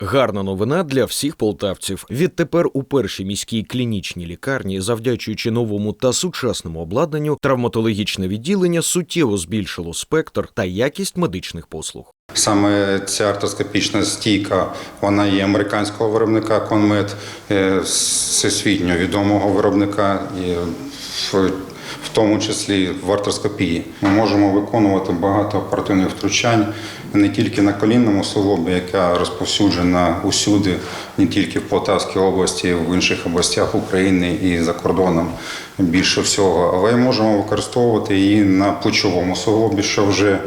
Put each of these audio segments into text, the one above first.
Гарна новина для всіх полтавців. Відтепер у першій міській клінічній лікарні, завдячуючи новому та сучасному обладнанню, травматологічне відділення суттєво збільшило спектр та якість медичних послуг. Саме ця артроскопічна стійка, вона є американського виробника Конмет, е, всесвітньо відомого виробника, і в, тому числі в артроскопії. Ми можемо виконувати багато оперативних втручань не тільки на колінному суглобі, яка розповсюджена усюди, не тільки в Полтавській області, в інших областях України і за кордоном більше всього, але й можемо використовувати її на плечовому суглобі, що вже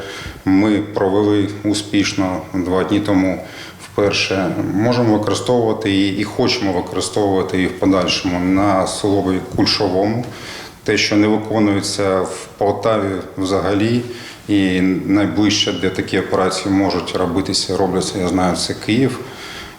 ми провели успішно два дні тому. Вперше можемо використовувати її і хочемо використовувати її в подальшому на суглобі кульшовому, те, що не виконується в Полтаві взагалі, і найближче, де такі операції можуть робитися, робляться, я знаю, це Київ.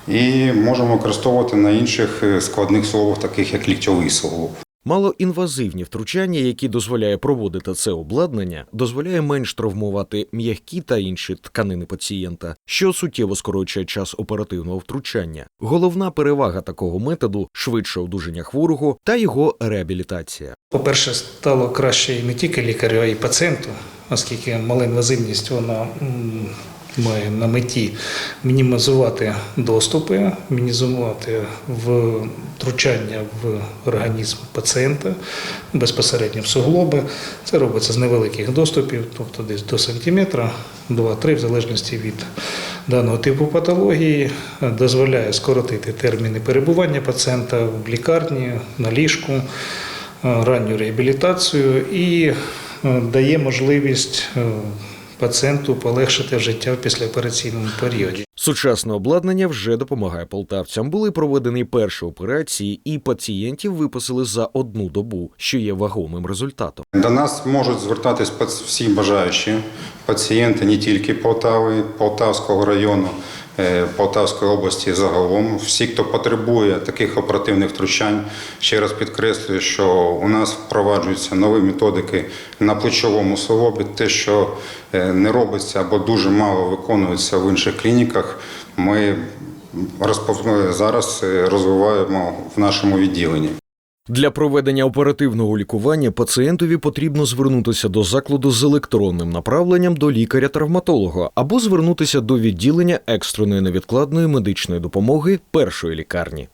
І можемо використовувати на інших е, складних словах, таких як ліктьовий суглоб. Малоінвазивні втручання, які дозволяє проводити це обладнання, дозволяє менш травмувати м'які та інші тканини пацієнта, що суттєво скорочує час оперативного втручання. Головна перевага такого методу швидше одужання хворого та його реабілітація. По-перше, стало краще не тільки лікарю, а й пацієнту, оскільки малоінвазивність вона м, має на меті мінімізувати доступи, мінімізувати втручання в організм пацієнта безпосередньо в суглоби. Це робиться з невеликих доступів, тобто десь до сантиметра, 2-3, в залежності від даного типу патології, дозволяє скоротити терміни перебування пацієнта в лікарні, на ліжку ранню реабілітацію і е, дає можливість е, пацієнту полегшити життя в післяопераційному періоді. Сучасне обладнання вже допомагає полтавцям. Були проведені перші операції, і пацієнтів виписали за одну добу, що є вагомим результатом. До нас можуть звертатись пац- всі бажаючі пацієнти не тільки Полтави, Полтавського району, Полтавської області загалом. Всі, хто потребує таких оперативних втручань, ще раз підкреслюю, що у нас впроваджуються нові методики на плечовому суглобі. Те, що е, не робиться або дуже мало виконується в інших клініках, ми зараз е, розвиваємо в нашому відділенні. Для проведення оперативного лікування пацієнтові потрібно звернутися до закладу з електронним направленням до лікаря-травматолога або звернутися до відділення екстреної невідкладної медичної допомоги першої лікарні.